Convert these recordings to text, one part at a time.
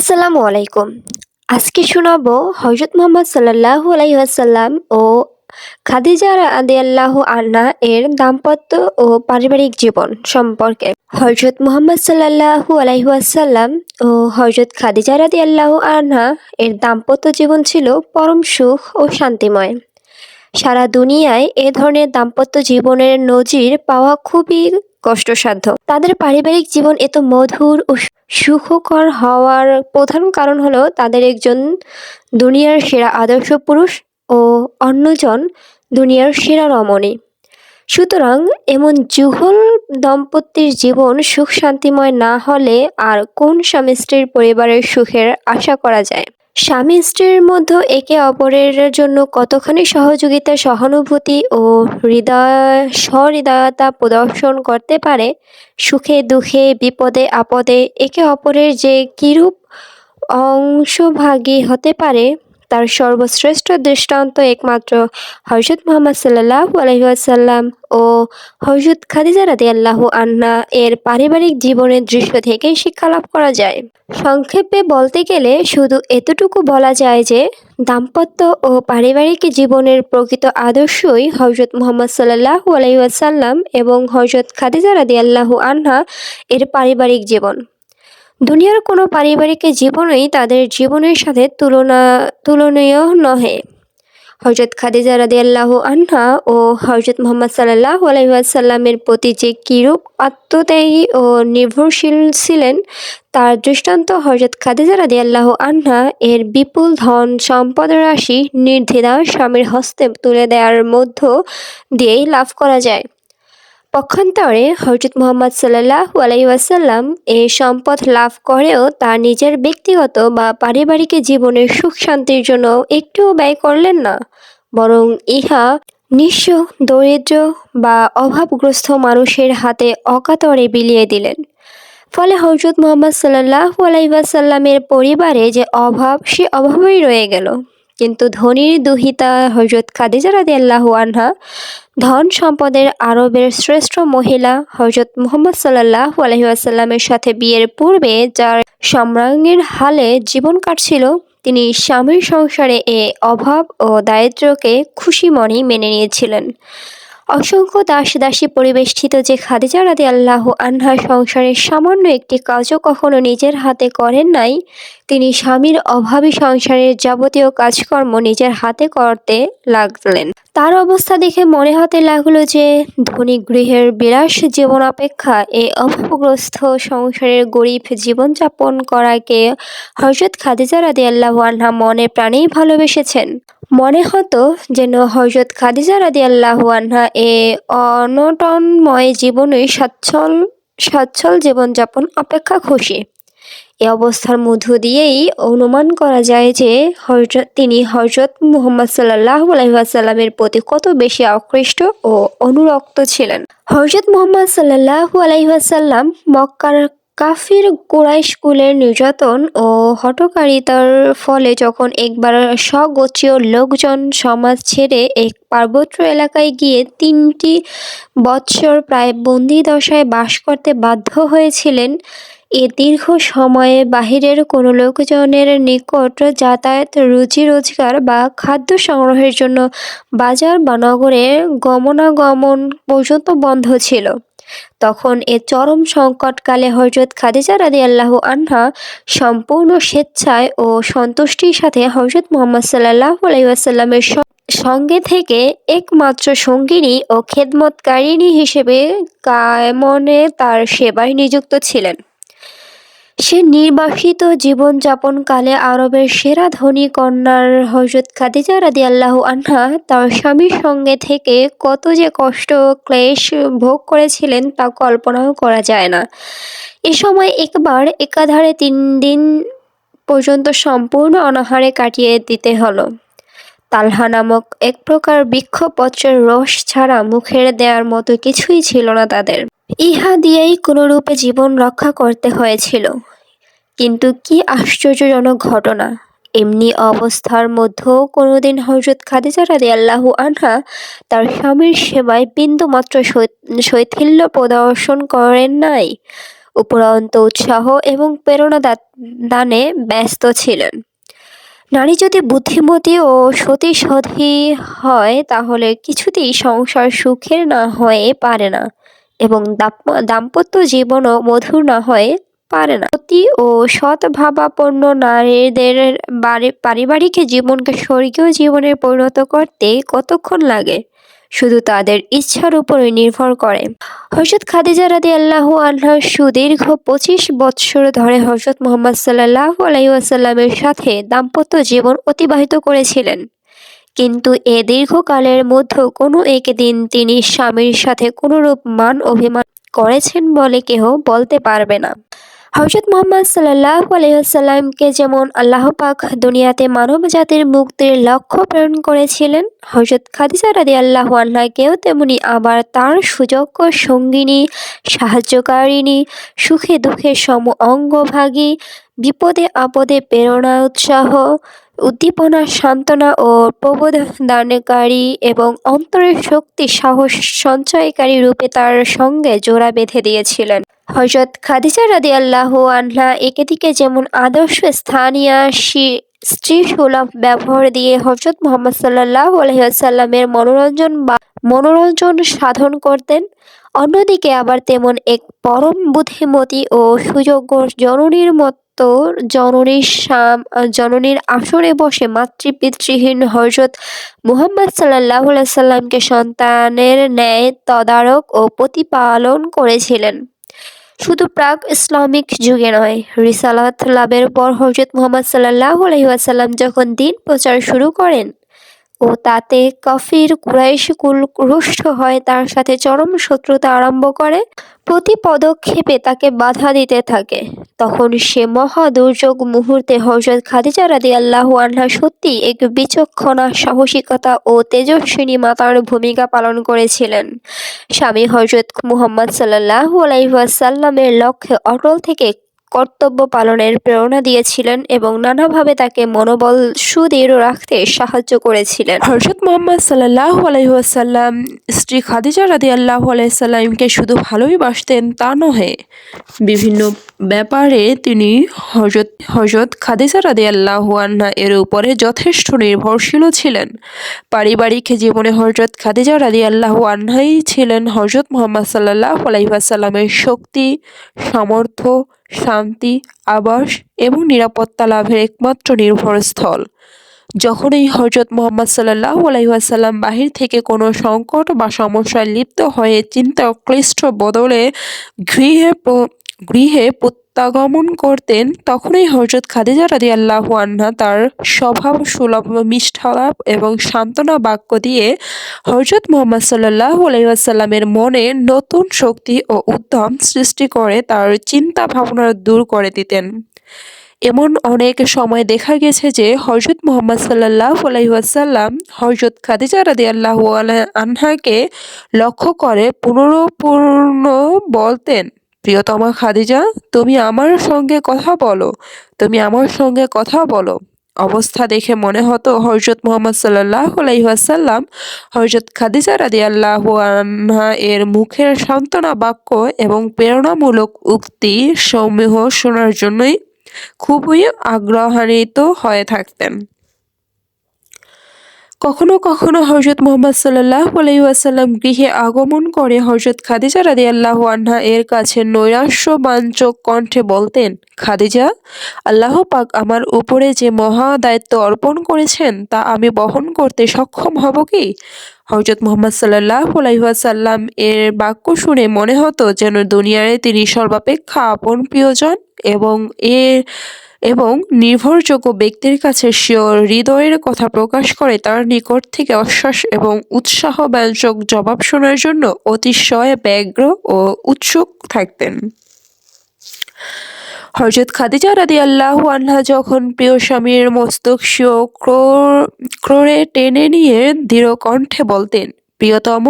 আসসালামু আলাইকুম। আজকে শোনাবো হজরত মোহাম্মদ সাল্লাহ আলাইহি ওয়াসাল্লাম ও খাদিজা রাদিয়াল্লাহু আনহা এর দাম্পত্য ও পারিবারিক জীবন সম্পর্কে। হজরত মোহাম্মদ সাল্লাল্লাহু আলাইহি ওয়াসাল্লাম ও হজরত খাদিজা রাদিয়াল্লাহু আনহা এর দাম্পত্য জীবন ছিল পরম সুখ ও শান্তিময়। সারা দুনিয়ায় এ ধরনের দাম্পত্য জীবনের নজির পাওয়া খুবই কষ্টসাধ্য। তাদের পারিবারিক জীবন এত মধুর ও সুখকর হওয়ার প্রধান কারণ হলো তাদের একজন দুনিয়ার সেরা আদর্শ পুরুষ ও অন্যজন দুনিয়ার সেরা রমণী। সুতরাং এমন যুগল দম্পতির জীবন সুখ শান্তিময় না হলে আর কোন স্বামী স্ত্রীর পরিবারের সুখের আশা করা যায়? স্বামী স্ত্রীর মধ্যে একে অপরের জন্য কতখানি সহযোগিতা, সহানুভূতি ও হৃদয়, সহৃদয়তা প্রদর্শন করতে পারে? সুখে, দুঃখে, বিপদে, আপদে একে অপরের যে কিরূপ অংশভাগী হতে পারে? তার সর্বশ্রেষ্ঠ দৃষ্টান্ত একমাত্র হজরত মোহাম্মদ সাল্লাহ আলহিহাসাল্লাম ও হজরত খাদিজা রাদি আল্লাহ আন্না এর পারিবারিক জীবনের দৃশ্য থেকেই শিক্ষা লাভ করা যায়। সংক্ষেপে বলতে গেলে শুধু এতটুকু বলা যায় যে দাম্পত্য ও পারিবারিক জীবনের প্রকৃত আদর্শই হজরত মোহাম্মদ সাল্লাহ আলহিহাসাল্লাম এবং হজরত খাদিজা রাদি আল্লাহ আনহা এর পারিবারিক জীবন। দুনিয়ার কোনো পারিবারিক জীবনই তাদের জীবনের সাথে তুলনা, তুলনীয় নহে। হজরত খাদিজা রাদিয়াল্লাহু আনহা ও হজরত মোহাম্মদ সাল্লাহ আলহিহাসাল্লামের প্রতি যে কিরূপ আত্মত্যাগী ও নির্ভরশীল ছিলেন, তার দৃষ্টান্ত হজরত খাদিজা রাদিয়াল্লাহ আনহা এর বিপুল ধন, সম্পদ রাশি নির্দ্বিধা স্বামীর হস্তে তুলে দেওয়ার মধ্য দিয়েই লাভ করা যায়। পক্ষান্তরে হজরত মোহাম্মদ সাল্লাহ আলাইসাল্লাম এই সম্পদ লাভ করেও তার নিজের ব্যক্তিগত বা পারিবারিক জীবনের সুখ শান্তির জন্য একটুও ব্যয় করলেন না। বরং ইহা নিঃস্ব, দরিদ্র বা অভাবগ্রস্ত মানুষের হাতে অকাতরে বিলিয়ে দিলেন। ফলে হজরত মোহাম্মদ সাল্লাহ আলাইসাল্লামের পরিবারে যে অভাব, সে অভাবই রয়ে গেল। কিন্তু ধনীর দুহিতা হজরত খাদিজা রাদি আল্লাহ আনহা, ধন সম্পদের আরবের শ্রেষ্ঠ মহিলা হজরত মুহম্মদ সাল্লাহ আলহিউসাল্লামের সাথে বিয়ের পূর্বে যার সম্রাঙ্গের হালে জীবন কাটছিল, তিনি স্বামীর সংসারে এ অভাব ও দারিদ্র্যকে খুশি মনেই মেনে নিয়েছিলেন। অসংখ্য দাস দাসী পরিবেষ্টিত যে খাদিজা রাদি আল্লাহ আনহা সংসারের সামান্য একটি কাজও কখনো নিজের হাতে করেন নাই তিনি স্বামীর অভাবী সংসারের যাবতীয় কাজকর্ম নিজের হাতে করতে লাগলেন। তার অবস্থা দেখে মনে হতে লাগল যে, ধনী গৃহের বিলাস জীবন অপেক্ষা এই অভাবগ্রস্ত সংসারের গরিব জীবনযাপন করাকে হজরত খাদিজা রাদি আল্লাহ আনহা মনে প্রাণেই ভালোবেসেছেন। মনে হতো যেন হজরত খাদিজা রাদি আল্লাহ আনহা এ অনটনময় জীবনে সচ্ছল সচ্ছল জীবনযাপন অপেক্ষা খুশি। এ অবস্থার মধ্য দিয়েই অনুমান করা যায় যে হজরত তিনি হজরত মুহম্মদ সাল্লাহ আলহিহাসাল্লামের প্রতি কত বেশি আকৃষ্ট ও অনুরক্ত ছিলেন। হজরত মুহম্মদ সাল্লাহ আলহিহাসাল্লাম মক্কার কাফির কোরাইশ স্কুলের নির্যাতন ও হটকারিতার ফলে যখন একবার স্বগোত্রীয় লোকজন সমাজ ছেড়ে এক পার্বত্য এলাকায় গিয়ে তিনটি বৎসর প্রায় বন্দি দশায় বাস করতে বাধ্য হয়েছিলেন এ দীর্ঘ সময়ে বাহিরের কোনো লোকজনের নিকট যাতায়াত রুজি রোজগার বা খাদ্য সংগ্রহের জন্য বাজার বা নগরে গমনাগমন পর্যন্ত বন্ধ ছিল। তখন এ চরম সংকটকালে হজরত খাদিজা রাদি আল্লাহ আনহা সম্পূর্ণ স্বেচ্ছায় ও সন্তুষ্টির সাথে হজরত মোহাম্মদ সাল্লাহ আলাইসাল্লামের সঙ্গে থেকে একমাত্র সঙ্গিনী ও খেদমতকারিণী হিসেবে কায়মনে তার সেবায় নিযুক্ত ছিলেন। সে নির্বাসিত জীবনযাপনকালে আরবের সেরা ধনী কন্যার হজরত খাদিজা রাদি আল্লাহ আনহা তার স্বামীর সঙ্গে থেকে কত যে কষ্ট ক্লেশ ভোগ করেছিলেন তা কল্পনাও করা যায় না। এ সময় একবার একাধারে তিন দিন পর্যন্ত সম্পূর্ণ অনাহারে কাটিয়ে দিতে হলো। তালহা নামক এক প্রকার বৃক্ষপত্রের রস ছাড়া মুখের দেওয়ার মতো কিছুই ছিল না তাদের। ইহা দিয়েই কোনোরূপে জীবন রক্ষা করতে হয়েছিল। কিন্তু কি আশ্চর্যজনক ঘটনা। এমনি অবস্থার মধ্যেও কোনোদিন হজরত খাদিজা রাদি আল্লাহু আনহা তার স্বামীর সেবায় বিন্দুমাত্র শৈথিল্য প্রদর্শন করেন নাই। উপরন্ত উৎসাহ এবং প্রেরণা দানে ব্যস্ত ছিলেন। নারী যদি বুদ্ধিমতী ও সতী হয়, তাহলে কিছুতেই সংসার সুখের না হয়ে পারে না এবং দাম্পত্য জীবনও মধুর না হয়ে পারে না। সতী ও সৎভাবাপন্ন নারীদের পারিবারিক জীবনকে স্বর্গীয় জীবনে পরিণত করতে কতক্ষণ লাগে? শুধু তাদের ইচ্ছার উপরে নির্ভর করে। হজরত খাদিজা রাদি আল্লাহ আল্লাহ সুদীর্ঘ পঁচিশ বৎসর ধরে হজরত মোহাম্মদ সাল্লাহ আলাইসাল্লামের সাথে দাম্পত্য জীবন অতিবাহিত করেছিলেন। কিন্তু এ দীর্ঘকালের মধ্যে কোনো একদিন তিনি স্বামীর সাথে কোনোরূপ মান অভিমান করেছেন বলে কেহ বলতে পারবে না। হজরত মোহাম্মদ সাল্লাহ আলহিহাসাল্লামকে যেমন আল্লাহ পাক দুনিয়াতে মানব জাতির মুক্তির লক্ষ্য প্রেরণ করেছিলেন হজরত খাদিজা রাদি আল্লাহ আল্লাহকেও তেমনি আবার তার সুযোগ্য সঙ্গিনী, সাহায্যকারিণী, সুখে দুঃখে সম অঙ্গভাগী, বিপদে আপদে প্রেরণা উৎসাহ, উদ্দীপনা সান্ত্বনা ও প্রবোধদানকারী এবং অন্তরের শক্তি সাহস সঞ্চয়কারী রূপে তার সঙ্গে জোড়া বেঁধে দিয়েছিলেন। হজরত খাদিজা রাদি আল্লাহ আনহা একে দিকে যেমন আদর্শ স্থানীয় স্ত্রী সুলভ ব্যবহার দিয়ে হজরত মোহাম্মদ সাল্লাহ আলহিহাসাল্লামের মনোরঞ্জন বা মনোরঞ্জন সাধন করতেন, অন্যদিকে আবার তেমন এক পরম বুদ্ধিমতী ও সুযোগ্য জননীর মতো জননীর সাম জননীর আসরে বসে মাতৃপিতৃহীন হজরত মুহাম্মদ সাল্লাহ সাল্লামকে সন্তানের ন্যায় তদারক ও প্রতিপালন করেছিলেন। শুধু প্রাক ইসলামিক যুগে নয়। রিসালাত লাভের পর হজরত মোহাম্মদ সাল্লাহ আলহিহাসাল্লাম যখন দিন প্রচার শুরু করেন ও তাতে কফির কুরাইশ কুল রুষ্ট হয়, তার সাথে চরম শত্রুতা আরম্ভ করে। প্রতি পদক্ষেপে তাকে বাধা দিতে থাকে। তখন সে মহা দুর্যোগ মুহূর্তে হজরত খাদিজা রাদি আল্লাহ আনহা সত্যি এক বিচক্ষণা, সাহসিকতা ও তেজস্বিনী মাতার ভূমিকা পালন করেছিলেন। স্বামী হজরত মুহাম্মদ সাল্লাহ আলাইসাল্লামের লক্ষ্যে অটল থেকে কর্তব্য পালনের প্রেরণা দিয়েছিলেন এবং নানাভাবে তাকে মনোবল সুদৃঢ় রাখতে সাহায্য করেছিলেন। হরজত মোহাম্মদ সাল্লাহ আলাইসাল্লাম স্ত্রী খাদিজা রাদি আল্লাহ আলাইসাল্লামকে শুধু ভালোই বাসতেন তা নহে, বিভিন্ন ব্যাপারে তিনি হজরত হজরত খাদিজা রাদি আল্লাহ আন্না এর উপরে যথেষ্ট নির্ভরশীল ছিলেন। পারিবারিক জীবনে হজরত খাদিজা রাদি আল্লাহ আন্নাই ছিলেন হজরত মোহাম্মদ সাল্লাহ আলাইসাল্লামের শক্তি, সামর্থ্য শান্তি, আবাস এবং নিরাপত্তা লাভের একমাত্র নির্ভরস্থল যখন এই হজরত মোহাম্মদ সাল্লাহ আলাইসাল্লাম বাহির থেকে কোনো সংকট বা সমস্যায় লিপ্ত হয়ে চিন্তা ক্লিষ্ট বদলে গৃহে গৃহে প্রত্যাগমন করতেন, তখনই হজরত খাদিজা রাদি আল্লাহ আন্না তার স্বভাব, সুলভ মিষ্ঠালাপ এবং সান্ত্বনা বাক্য দিয়ে হজরত মোহাম্মদ সাল্লাহ আলাইসাল্লামের মনে নতুন শক্তি ও উদ্যম সৃষ্টি করে তার চিন্তা ভাবনা দূর করে দিতেন। এমন অনেক সময় দেখা গেছে যে হজরত মোহাম্মদ সাল্লাহ আলাইসাল্লাম হজরত খাদিজা রাদি আল্লাহ আনহাকে লক্ষ্য করে পুনরপূর্ণ বলতেন। প্রিয়তমা খাদিজা, তুমি আমার সঙ্গে কথা বলো। তুমি আমার সঙ্গে কথা বলো। অবস্থা দেখে মনে হতো হজরত মোহাম্মদ সাল্লাহ আলাইসাল্লাম হজরত খাদিজা রাদি আল্লাহ আনহা এর মুখের সান্ত্বনা বাক্য এবং প্রেরণামূলক উক্তি সমূহ শোনার জন্যই খুবই আগ্রহান্বিত হয়ে থাকতেন। কখনো কখনো হজরত মোহাম্মদ সাল্লাহ আলাইসাল্লাম গৃহে আগমন করে হজরত খাদিজা রাদি আল্লাহ আন্হা এর কাছে নৈরাশ্যবাঞ্চক কণ্ঠে বলতেন, খাদিজা, আল্লাহ পাক আমার উপরে যে মহা দায়িত্ব অর্পণ করেছেন তা আমি বহন করতে সক্ষম হব কি? হজরত মোহাম্মদ সাল্লাহ আলাইসাল্লাম এর বাক্য শুনে মনে হতো যেন দুনিয়ায় তিনি সর্বাপেক্ষা আপন প্রিয়জন এবং এর এবং নির্ভরযোগ্য ব্যক্তির কাছে শিওর হৃদয়ের কথা প্রকাশ করে তার নিকট থেকে অশ্বাস এবং উৎসাহ ব্যঞ্জক জবাব শোনার জন্য অতিশয় ব্যগ্র ও উৎসুক থাকতেন। হজরত খাদিজা রাদি আল্লাহ আল্লাহ যখন প্রিয় স্বামীর মস্তক ক্রোড়ে টেনে নিয়ে দৃঢ় কণ্ঠে বলতেন, প্রিয়তম,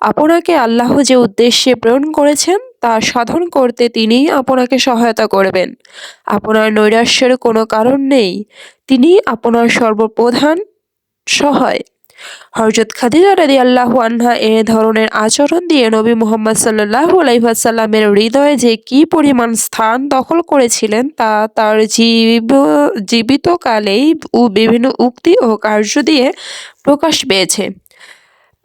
আপনাকে আল্লাহ যে উদ্দেশ্যে প্রেরণ করেছেন তা সাধন করতে তিনি আপনাকে সহায়তা করবেন। আপনার নৈরাশ্যের কোনো কারণ নেই। তিনি আপনার সর্বপ্রধান সহায়। হজরত খাদিজা রাদি আল্লাহু আনহা এ ধরনের আচরণ দিয়ে নবী মুহাম্মদ সাল্লাহ আলাইসাল্লামের হৃদয়ে যে কি পরিমাণ স্থান দখল করেছিলেন তা তার জীব, জীবিতকালেই বিভিন্ন উক্তি ও কার্য দিয়ে প্রকাশ পেয়েছে।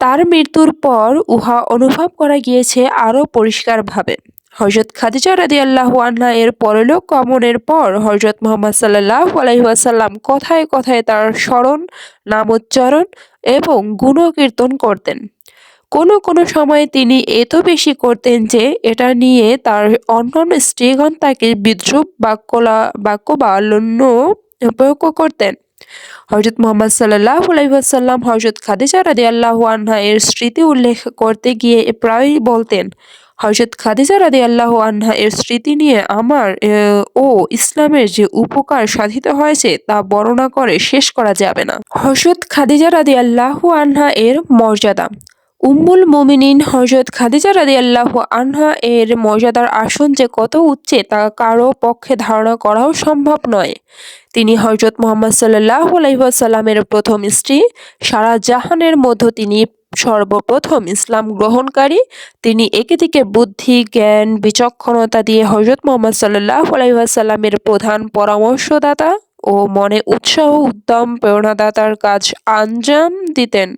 তার মৃত্যুর পর উহা অনুভব করা গিয়েছে আরও পরিষ্কারভাবে। হজরত খাদিজা রাদি আল্লাহ আনহা এর পরলোক গমনের পর হজরত মোহাম্মদ সাল্লাহ আলাইসাল্লাম কথায় কথায় তার স্মরণ, নামোচ্চারণ এবং গুণকীর্তন করতেন। কোনো কোনো সময় তিনি এত বেশি করতেন যে এটা নিয়ে তার অন্যান্য স্ত্রীগণ তাকে বিদ্রুপ বাক্যলা, বাক্য বা লন্য প্রয়োগ করতেন। হজরত মোহাম্মদ সাল্লাহ আলাইসাল্লাম হজরত খাদিজা রাদি আল্লাহ আনহা এর স্মৃতি উল্লেখ করতে গিয়ে প্রায়ই বলতেন হজরত খাদিজা রাদি আল্লাহ আনহা এর স্মৃতি নিয়ে আমার ও ইসলামের যে উপকার সাধিত হয়েছে তা বর্ণনা করে শেষ করা যাবে না। হজরত খাদিজা রাদি আল্লাহ আনহা এর মর্যাদা উম্মুল মোমিনিন হজরত খাদিজা রাদি আল্লাহ আনহা এর মর্যাদার আসন যে কত উচ্চে তা কারও পক্ষে ধারণা করাও সম্ভব নয়। তিনি হজরত মোহাম্মদ সাল্লাহ আলাইসাল্লামের প্রথম স্ত্রী, সারা জাহানের মধ্যে তিনি সর্বপ্রথম ইসলাম গ্রহণকারী। তিনি একে দিকে বুদ্ধি, জ্ঞান, বিচক্ষণতা দিয়ে হজরত মোহাম্মদ সাল্লাহ আলাইসাল্লামের প্রধান পরামর্শদাতা। ও মনে উৎসাহ, উদ্যম, প্রেরণাদাতার কাজ আঞ্জাম দিতেন।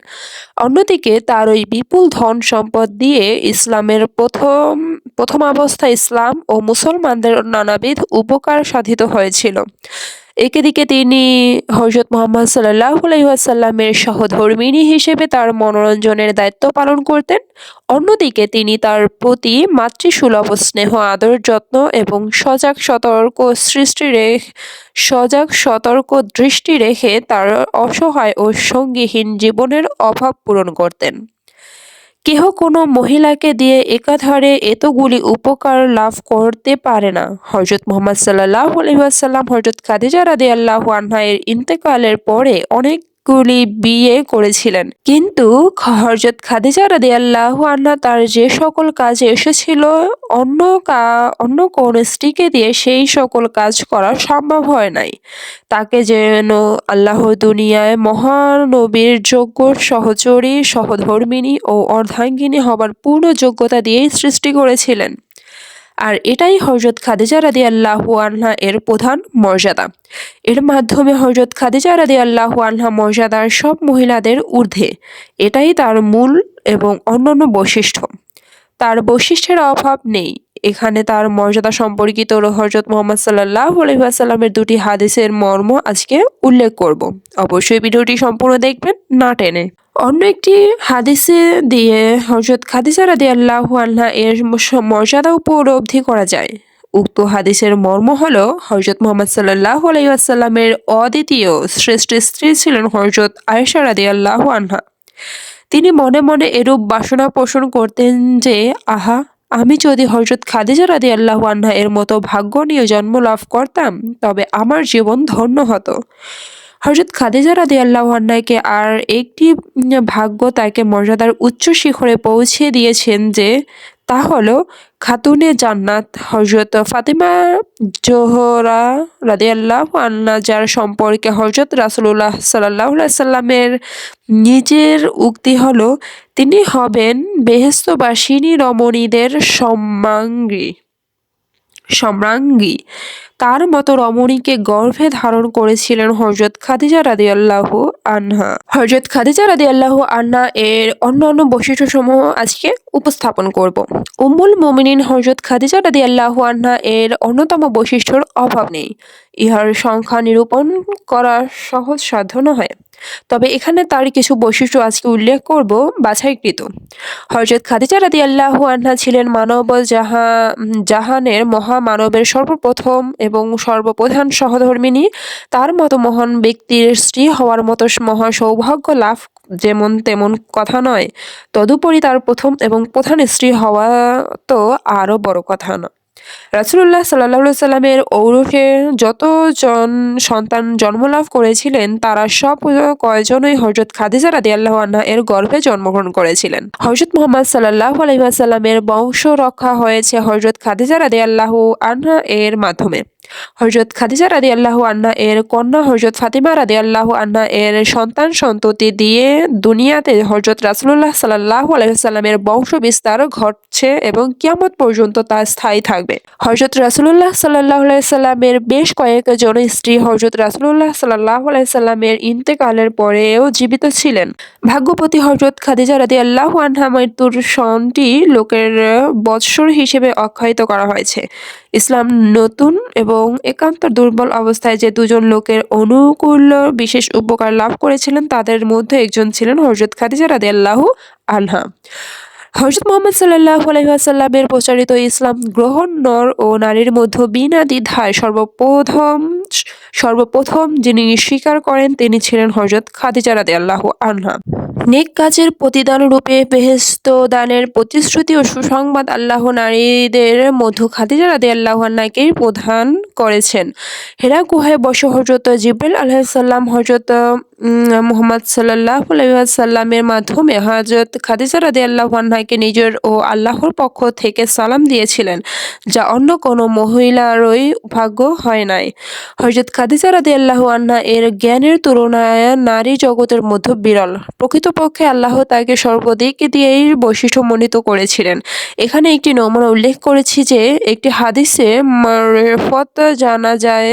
অন্যদিকে তার ওই বিপুল ধন সম্পদ দিয়ে ইসলামের প্রথম প্রথম অবস্থায় ইসলাম ও মুসলমানদের নানাবিধ উপকার সাধিত হয়েছিল। একে দিকে তিনি হজরত মোহাম্মদ সাল্লাহ আলাইসাল্লামের সহধর্মিণী হিসেবে তার মনোরঞ্জনের দায়িত্ব পালন করতেন। অন্যদিকে তিনি তার প্রতি মাতৃসুলভ স্নেহ, আদর, যত্ন এবং সজাগ সতর্ক সৃষ্টি রেখ, সজাগ সতর্ক দৃষ্টি রেখে তার অসহায় ও সঙ্গীহীন জীবনের অভাব পূরণ করতেন। কেহ কোনো মহিলাকে দিয়ে একাধারে এতগুলি উপকার লাভ করতে পারে না। হজরত মোহাম্মদ সাল্লাহ আলহিহাসাল্লাম হজরত খাদিজা রাদে আল্লাহ আনহা এর ইন্তেকালের পরে অনেকগুলি বিয়ে করেছিলেন। কিন্তু হজরত খাদিজা আল্লাহ আনহা তার যে সকল কাজে এসেছিল, অন্য কা, অন্য কোন স্ত্রীকে দিয়ে সেই সকল কাজ করা সম্ভব হয় নাই। তাকে যেন আল্লাহ দুনিয়ায় মহানবীর যোগ্য সহচরী সহধর্মিণী ও অর্ধাঙ্গিনী হবার পূর্ণ যোগ্যতা দিয়েই সৃষ্টি করেছিলেন। আর এটাই হজরত খাদিজা রাদি আনহা এর প্রধান মর্যাদা। এর মাধ্যমে হজরত খাদিজা রাদি আল্লাহ আনহা মর্যাদার সব মহিলাদের ঊর্ধ্বে। এটাই তার মূল এবং অন্যান্য বৈশিষ্ট্য। তার বৈশিষ্ট্যের অভাব নেই। এখানে তার মর্যাদা সম্পর্কিত হজরত মোহাম্মদ সাল্লাহ আলহিহাসাল্লামের দুটি হাদিসের মর্ম আজকে উল্লেখ করব। অবশ্যই ভিডিওটি সম্পূর্ণ দেখবেন, না টেনে। অন্য একটি হাদিসে দিয়ে হজরত খাদিজা রাদি আল্লাহ আল্লাহ এর মর্যাদা উপলব্ধি করা যায়। উক্ত হাদিসের মর্ম হল হজরত মোহাম্মদ সাল্লাহ আলাইসাল্লামের অদ্বিতীয় শ্রেষ্ঠ স্ত্রী ছিলেন হজরত আয়েশা রাদি আল্লাহ আনহা। তিনি মনে মনে এরূপ বাসনা পোষণ করতেন যে, আহা আমি যদি হজরত খাদিজা রাদি আল্লাহ আনহা এর মতো ভাগ্য নিয়ে জন্ম লাভ করতাম, তবে আমার জীবন ধন্য হতো। হজরত খাদিজা রাদি আল্লাহ আন্নাকে আর একটি ভাগ্য তাকে মর্যাদার উচ্চ শিখরে পৌঁছে দিয়েছেন যে তা হলো খাতুনে জান্নাত হজরত ফাতিমা জোহরা রাদি আল্লাহ আন্না যার সম্পর্কে হজরত রাসুল্লাহ সাল্লাহ সাল্লামের নিজের উক্তি হলো, তিনি হবেন বেহেস্তবাসিনী রমণীদের সম্মাঙ্গী সম্রাঙ্গী তার মতো রমণীকে গর্ভে ধারণ করেছিলেন হজরত খাদিজা রাদি আল্লাহ আনহা। হজরত খাদিজা রাদি আল্লাহ আন্না এর অন্যান্য বৈশিষ্ট্যসমূহ আজকে উপস্থাপন করব। উমুল মোমিনিন হজরত খাদিজা রাদি আল্লাহ আন্না এর অন্যতম বৈশিষ্ট্যর অভাব নেই। ইহার সংখ্যা নিরূপণ করা সহজ সাধ্য নয় তবে এখানে তার কিছু বৈশিষ্ট্য আজকে উল্লেখ করব বাছাইকৃত। হজরত খাদিজা রাদি আল্লাহ আনহা ছিলেন মানব জাহা জাহানের মহামানবের সর্বপ্রথম এবং সর্বপ্রধান সহধর্মিনী। তার মতো মহান ব্যক্তির স্ত্রী হওয়ার মতো মহা সৌভাগ্য লাভ যেমন তেমন কথা নয়। তদুপরি তার প্রথম এবং প্রধান স্ত্রী হওয়া তো আরও বড় কথা না রাসুল্লাহ সাল্লাহ সাল্লামের ঔরফে যতজন সন্তান জন্মলাভ করেছিলেন, তারা সব কয়জনই হজরত খাদিজা রাদি আল্লাহ আন্না এর গর্ভে জন্মগ্রহণ করেছিলেন। হজরত মোহাম্মদ সাল্লাহ আলহিহাসাল্লামের বংশ রক্ষা হয়েছে হজরত খাদিজা রাদি আল্লাহ আনহা এর মাধ্যমে। হজরত খাদিজা রাদি আল্লাহ আন্না এর কন্যা হজরত ফাতিমা রাদি আল্লাহ আন্না এর সন্তান সন্ততি দিয়ে দুনিয়াতে হজরত রাসুল্লাহ সাল্লাহ আলহিসাল্লামের বংশ বিস্তার ঘটছে এবং কিয়ামত পর্যন্ত তা স্থায়ী থাকবে। হজরত রাসুল্লাহ সাল্লাহ আলাইসাল্লামের বেশ কয়েকজন স্ত্রী হজরত রাসুল্লাহ সাল্লাহ আলাইসাল্লামের ইন্তেকালের পরেও জীবিত ছিলেন। ভাগ্যবতী হজরত খাদিজা রাদি আল্লাহ আনহা মৃত্যুর সনটি লোকের বৎসর হিসেবে অক্ষয়িত করা হয়েছে। ইসলাম নতুন এবং একান্ত দুর্বল অবস্থায় যে দুজন লোকের অনুকূল বিশেষ উপকার লাভ করেছিলেন, তাদের মধ্যে একজন ছিলেন হজরত খাদিজা রাদি আল্লাহ আনহা। হজরত মোহাম্মদ সাল্লাহ আলহিহাসাল্লামের প্রচারিত ইসলাম গ্রহণ নর ও নারীর মধ্যে বিনা দ্বিধায় সর্বপ্রথম সর্বপ্রথম যিনি স্বীকার করেন, তিনি ছিলেন হজরত খাদিজা রাদি আল্লাহ আনহা। নেক কাজের প্রতিদান রূপে বেহেস্ত দানের প্রতিশ্রুতি ও সুসংবাদ আল্লাহ নারীদের মধ্য খাদিজা রাদি আল্লাহ আন্নাকেই প্রধান করেছেন। হেরা গুহায় বসে হজরত জিব্রাইল আলাইসাল্লাম হজরত মোহাম্মদ সাল্লাহ আলাইসাল্লামের মাধ্যমে হজরত খাদিজা রাদি আল্লাহ আন্নাকে নিজের ও আল্লাহর পক্ষ থেকে সালাম দিয়েছিলেন, যা অন্য কোনো মহিলারই ভাগ্য হয় নাই। হজরত খাদিজা রাদি আল্লাহ আন্না এর জ্ঞানের তুলনায় নারী জগতের মধ্যে বিরল। প্রকৃতপক্ষে আল্লাহ তাকে সর্বদিক দিয়েই বৈশিষ্ট্য মণ্ডিত করেছিলেন। এখানে একটি নমুনা উল্লেখ করেছি যে, একটি হাদিসে মরফত জানা যায়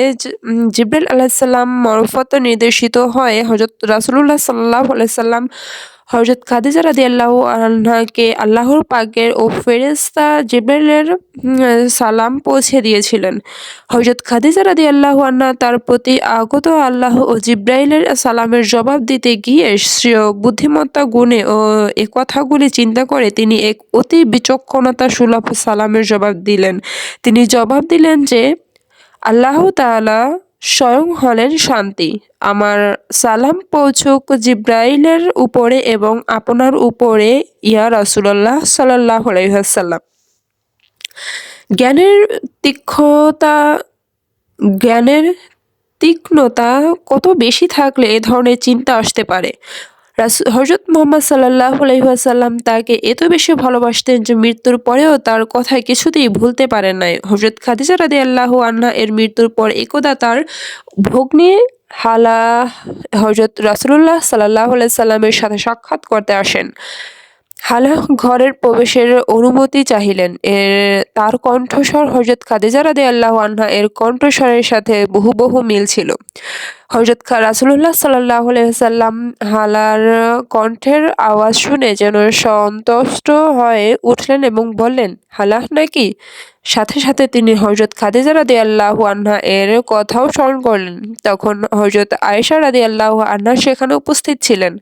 জিব্রাইল আলাহিসাল্লাম মরফত নির্দেশিত হয় হজরত রাসুল্লাহ সাল্লাহ আলাইসাল্লাম হজরত খাদিজা রাদি আল্লাহ আনহাকে আল্লাহর পাকের ও ফেরেস্তা জিব্রাইলের উম, সালাম পৌঁছে দিয়েছিলেন। হজরত খাদিজা রাদি আল্লাহ আন্না তার প্রতি আগত আল্লাহ ও জিব্রাইলের সালামের জবাব দিতে গিয়ে বুদ্ধিমত্তা গুণে ও এ কথাগুলি চিন্তা করে তিনি এক অতি বিচক্ষণতা সুলভ সালামের জবাব দিলেন। তিনি জবাব দিলেন যে আল্লাহ তাআলা স্বয়ং হলেন শান্তি। আমার সালাম পৌঁছুক জিব্রাইলের উপরে এবং আপনার উপরে, ইয়া রসুল্লাহ সাল্লাহ সাল্লাম জ্ঞানের তীক্ষতা জ্ঞানের তীক্ষ্ণতা কত বেশি থাকলে এ ধরনের চিন্তা আসতে পারে? হজরত মোহাম্মদ সাল্লাহ আলহিহাসাল্লাম তাকে এত বেশি ভালোবাসতেন যে মৃত্যুর পরেও তার কথা কিছুতেই ভুলতে পারেন নাই। হজরত খাদিজা রাদি আল্লাহ আন্না এর মৃত্যুর পর একদা তার ভগ্নী হালা হজরত রাসুল্লাহ সাল্লাহ আলাইসাল্লামের সাথে সাক্ষাৎ করতে আসেন। হালা ঘরের প্রবেশের অনুমতি চাহিলেন। এর, তার কণ্ঠস্বর হজরত খাদিজা রাদে আল্লাহ আনহা এর কণ্ঠস্বরের সাথে বহু বহু মিল ছিল। হজরত খা রাসুল্লাহ সাল্লাহ সাল্লাম হালার কণ্ঠের আওয়াজ শুনে যেন সন্তুষ্ট হয়ে উঠলেন এবং বললেন, হালাহ নাকি? সাথে সাথে তিনি হজরত খাদিজা রাদি আল্লাহ আনহা এর কথাও স্মরণ করলেন। তখন হজরত আয়েশা রাদি আল্লাহ আনহা সেখানে উপস্থিত ছিলেন।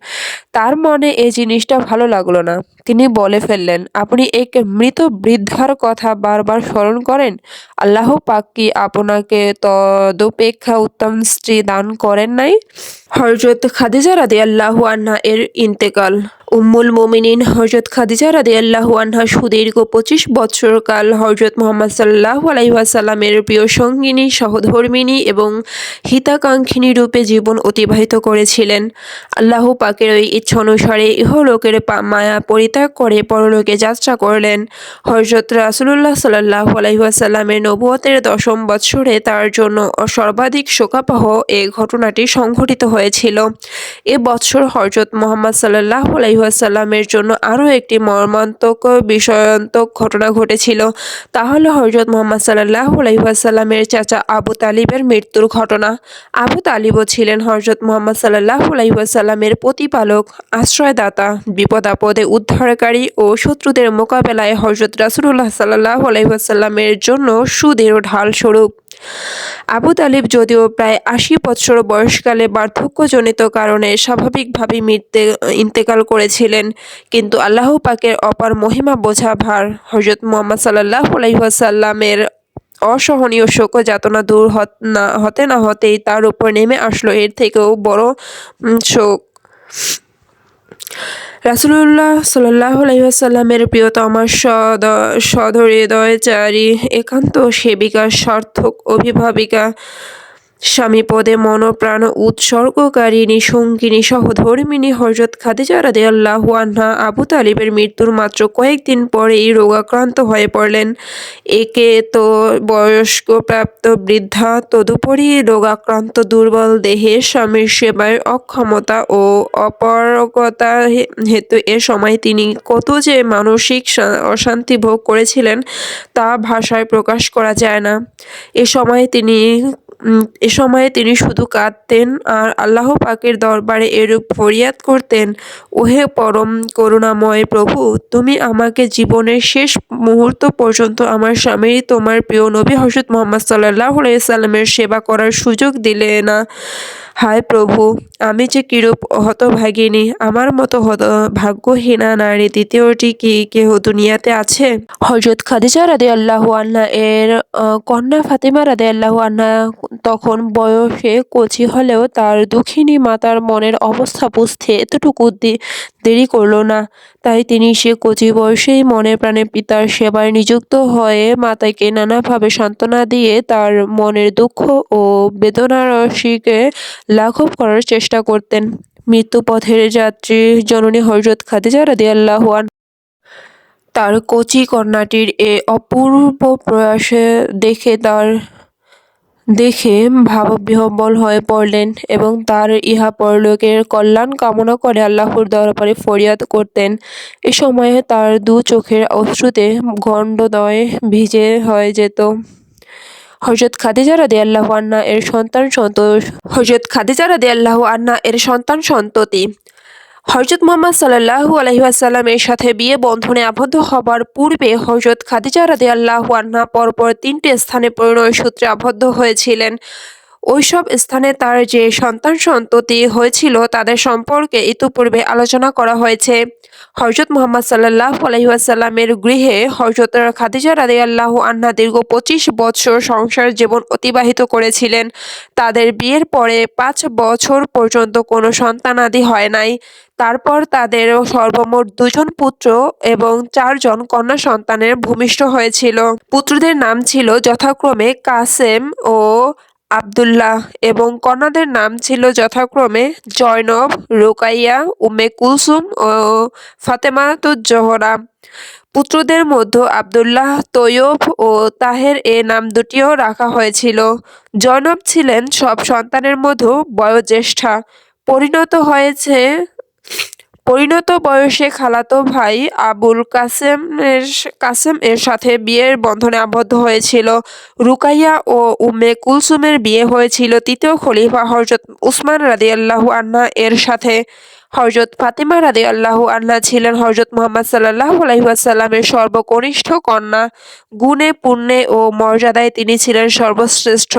তার মনে এই জিনিসটা ভালো লাগল না। তিনি বলে ফেললেন, আপনি এক মৃত বৃদ্ধার কথা বারবার স্মরণ করেন? আল্লাহ পাক কি আপনাকে তদপেক্ষা উত্তম স্ত্রী দান করেন নাই? হজরত খাদিজা রাদি আল্লাহ আনহা এর ইন্তেকাল। উম্মুল মোমিনিন হজরত খাদিজা রাদি আল্লাহ আনহা সুদীর্ঘ পঁচিশ বছর কাল হজরত মোহাম্মদ সাল্লাহ আলাইসাল্লামের প্রিয় সঙ্গিনী, সহধর্মিনী এবং হিতাকাঙ্ক্ষিনী রূপে জীবন অতিবাহিত করেছিলেন। আল্লাহ পাকের ওই ইচ্ছা অনুসারে ইহলোকের মায়া পরিত্যাগ করে পরলোকে যাত্রা করলেন। হজরত রাসুলুল্লাহ সাল্লাহ আলাইসাল্লামের নবুয়তের দশম বৎসরে তার জন্য সর্বাধিক শোকাবহ এ ঘটনাটি সংঘটিত হয়েছিল। এ বৎসর হজরত মোহাম্মদ সাল্লাহ আলাইসাল্লামের জন্য আরও একটি মর্মান্তক বিষয়ান্তক ঘটনা ঘটেছিল। তা হলো হজরত মোহাম্মদ সাল্লাহ আলাইসাল্লামের চাচা আবু তালিবের মৃত্যুর ঘটনা। আবু তালিবও ছিলেন হজরত মোহাম্মদ সাল্লাহ আলাইসাল্লামের প্রতিপালক, আশ্রয়দাতা বিপদ আপদে উদ্ধারকারী ও শত্রুদের মোকাবেলায় হজরত রাসুল্লাহ সাল্লাহ আলাইসাল্লামের জন্য সুদৃঢ় ঢাল স্বরূপ। আবু তালিব যদিও প্রায় আশি বছর বয়সকালে বার্ধক্যজনিত কারণে স্বাভাবিকভাবে মৃত্যু, ইন্তেকাল করেছিলেন। কিন্তু আল্লাহ পাকের অপার মহিমা বোঝা ভার। হজরত মোহাম্মদ সাল্লাহ আলাইসাল্লামের অসহনীয় শোক যাতনা দূর না, হতে না হতেই তার উপর নেমে আসলো। এর থেকেও বড় শোক। রাসুলুল্লাহ সাল্লাহ আলাইসাল্লামের প্রিয়তমা সদ সদহৃদয়চারী একান্ত সেবিকা সার্থক অভিভাবিকা স্বামী পদে মনপ্রাণ উৎসর্গকারিণী সঙ্গিনী সহধর্মিণী হজরত খাদিজা রাদিয়াল্লাহু আনহা আবু তালিবের মৃত্যুর মাত্র কয়েকদিন পরেই রোগাক্রান্ত হয়ে পড়লেন। একে তো বয়স্ক প্রাপ্ত বৃদ্ধা, তদুপরি রোগাক্রান্ত দুর্বল দেহে স্বামীর সেবায় অক্ষমতা ও অপারগতা হেতু এ সময় তিনি কত যে মানসিক অশান্তি ভোগ করেছিলেন তা ভাষায় প্রকাশ করা যায় না। এ সময় তিনি এ সময়ে তিনি শুধু কাঁদতেন আর আল্লাহ পাকের দরবারে এরূপ ফরিয়াদ করতেন, ওহে পরম করুণাময় প্রভু, তুমি আমাকে জীবনের শেষ মুহূর্ত পর্যন্ত আমার স্বামী, তোমার প্রিয় নবী হজরত মোহাম্মদ সাল্লাহ সাল্লামের সেবা করার সুযোগ দিলে না। হায় প্রভু, আমি যে কিরূপ হতভাগিনী, আমার মতো হত ভাগ্যহীনা নারী দ্বিতীয়টি কি কেহ দুনিয়াতে আছে? হজরত খাদিজা রাদে আল্লাহ আন্না এর কন্যা ফাতিমা রাদে আল্লাহ আন্না তখন বয়সে কচি হলেও তার দুঃখিনী মাতার মনের অবস্থা বুঝতে এতটুকু দেরি করল না। তাই তিনি সে কচি বয়সেই মনে প্রাণে পিতার সেবায় নিযুক্ত হয়ে মাতাকে নানাভাবে সান্ত্বনা দিয়ে তার মনের দুঃখ ও বেদনারসিকে লাঘব করার চেষ্টা করতেন। মৃত্যুপথের যাত্রী জননী হজরত খাদিজা রাদিয়াল্লাহু তার কচি কন্যাটির এ অপূর্ব প্রয়াসে দেখে তার, দেখে ভাববিহ্বল হয়ে পড়লেন এবং তার ইহা পরলোকের কল্যাণ কামনা করে আল্লাহর দরবারে ফরিয়াদ করতেন। এ সময়ে তার দু চোখের অশ্রুতে গণ্ডদয় ভিজে হয়ে যেত। হজরত খাদিজা রাদি আল্লাহ আন্না এর সন্তান সন্ত হজরত খাদিজা রাদি আল্লাহ আন্না এর সন্তান সন্ততি। হজরত মোহাম্মদ সাল্লাহু আলহিহাসাল্লামের সাথে বিয়ে বন্ধনে আবদ্ধ হবার পূর্বে হজরত খাদিজা রাদি আল্লাহ আন্না পরপর তিনটি স্থানে পরিণয় সূত্রে আবদ্ধ হয়েছিলেন। ওইসব স্থানে তার যে সন্তান সন্ততি হয়েছিল, তাদের সম্পর্কে ইতিপূর্বে আলোচনা করা হয়েছে। হজরত মোহাম্মদ সাল্লাহ আলহিহাসাল্লামের গৃহে হজরত খাদিজা রাদি আল্লাহ আন্না দীর্ঘ পঁচিশ বছর সংসার জীবন অতিবাহিত করেছিলেন। তাদের বিয়ের পরে পাঁচ বছর পর্যন্ত কোনো সন্তানাদি হয় নাই। তারপর তাদের সর্বমোট দুজন পুত্র এবং চারজন কন্যা সন্তানের ভূমিষ্ঠ হয়েছিল। পুত্রদের নাম ছিল যথাক্রমে কাসেম ও আব্দুল্লাহ এবং কন্যাদের নাম ছিল যথাক্রমে জয়নব, রোকাইয়া উমে কুলসুম ও ফাতেমাতুজ্জোহরা। পুত্রদের মধ্যে আব্দুল্লাহ, তৈয়ব ও তাহের এ নাম দুটিও রাখা হয়েছিল। জয়নব ছিলেন সব সন্তানের মধ্যে বয়োজ্যেষ্ঠা। পরিণত হয়েছে পরিণত বয়সে খালাতো ভাই আবুল কাসেমের কাসেম এর সাথে বিয়ের বন্ধনে আবদ্ধ হয়েছিল। রুকাইয়া ও উম্মে কুলসুমের বিয়ে হয়েছিল তৃতীয় খলিফা হজরত উসমান রাদিয়াল্লাহু আন্না এর সাথে। হজরত ফাতিমা রাদিয়াল্লাহু আন্না ছিলেন হজরত মোহাম্মদ সাল্লাল্লাহু আলাইহি ওয়াসাল্লামের সর্বকনিষ্ঠ কন্যা। গুণে, পুণ্যে ও মর্যাদায় তিনি ছিলেন সর্বশ্রেষ্ঠ।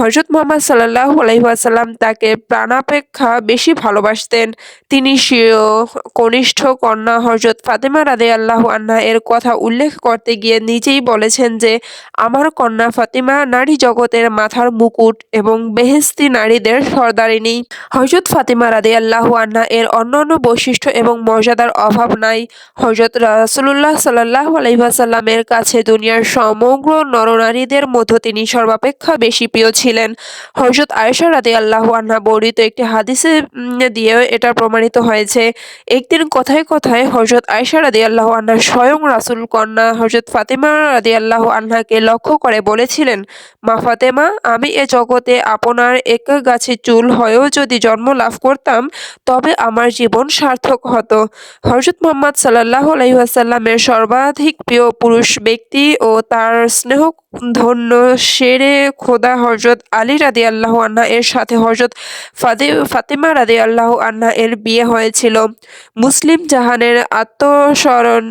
হজরত মোহাম্মদ সাল্লাল্লাহু আলাইহি ওয়াসাল্লাম তাকে প্রাণাপেক্ষা বেশি ভালোবাসতেন। তিনি কনিষ্ঠ কন্যা হজরত ফাতেমা রাদে আল্লাহ আন্না এর কথা উল্লেখ করতে গিয়ে নিজেই বলেছেন যে, আমার কন্যা ফাতিমা নারী জগতের মাথার মুকুট এবং বেহেস্তি নারীদের সর্দারিনী। হজরত ফাতিমা রাদে আল্লাহ আন্না এর অন্যান্য বৈশিষ্ট্য এবং মর্যাদার অভাব নাই। হজরত রাসুল্লাহ সাল্লাহ আলহিহাসাল্লামের কাছে দুনিয়ার সমগ্র নরনারীদের মধ্যে তিনি সর্বাপেক্ষা বেশি প্রিয় ছিলেন। হজরত আয়েশা রাদে আল্লাহ আন্না বর্ণিত একটি হাদিসে দিয়ে এটা প্রমাণিত হয়েছে। একদিন কথায় কথায় হজরত আয়েশা রাদি আল্লাহ আন্না স্বয়ং রাসুল কন্যা হজরত ফাতেমা রাদি আল্লাহ আন্নাকে লক্ষ্য করে বলেছিলেন, মা ফাতেমা, আমি এ জগতে আপনার এক গাছে চুল হয়েও যদি জন্ম লাভ করতাম, তবে আমার জীবন সার্থক হতো। হজরত মোহাম্মদ সাল্লাহ আলহিহাসাল্লামের সর্বাধিক প্রিয় পুরুষ ব্যক্তি ও তার স্নেহ ধন্য শেরে খোদা হজরত আলী রাদি আল্লাহ আন্না এর সাথে হজরত ফাদে ফাতেমা রাদি আল্লাহ আন্না এর বিয়ে হয়েছিল। মুসলিম জাহানের আত্মস্মরণ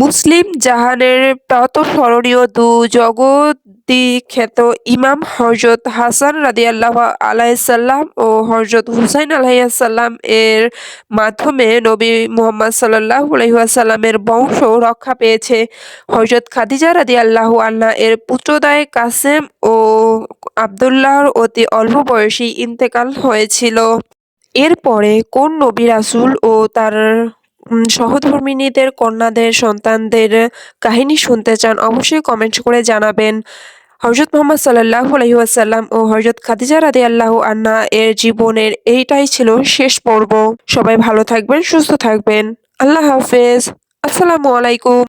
মুসলিম জাহানের প্রাতঃস্মরণীয় দু জগতি খ্যাত ইমাম হজরত হাসান রাদি আল্লাহ আলাইসাল্লাম ও হজরত হুসাইন আলাইসাল্লাম এর মাধ্যমে নবী মুহাম্মদ সাল্লাহ আলহিহাসাল্লামের বংশ রক্ষা পেয়েছে। হজরত খাদিজা রাদি আল্লাহ আল্লাহ এর পুত্রদায় কাসেম ও আবদুল্লাহর অতি অল্প বয়সী ইন্তেকাল হয়েছিল। এরপরে কোন নবী রাসুল ও তার উম, সহধর্মিণীদের কন্যাদের সন্তানদের কাহিনী শুনতে চান অবশ্যই কমেন্ট করে জানাবেন। হজরত মোহাম্মদ সাল্লাহ আলহিহাসাল্লাম ও হজরত খাদিজা রাদে আল্লাহ আন্না এর জীবনের এইটাই ছিল শেষ পর্ব। সবাই ভালো থাকবেন সুস্থ থাকবেন। আল্লাহ হাফেজ। আসসালামু আলাইকুম।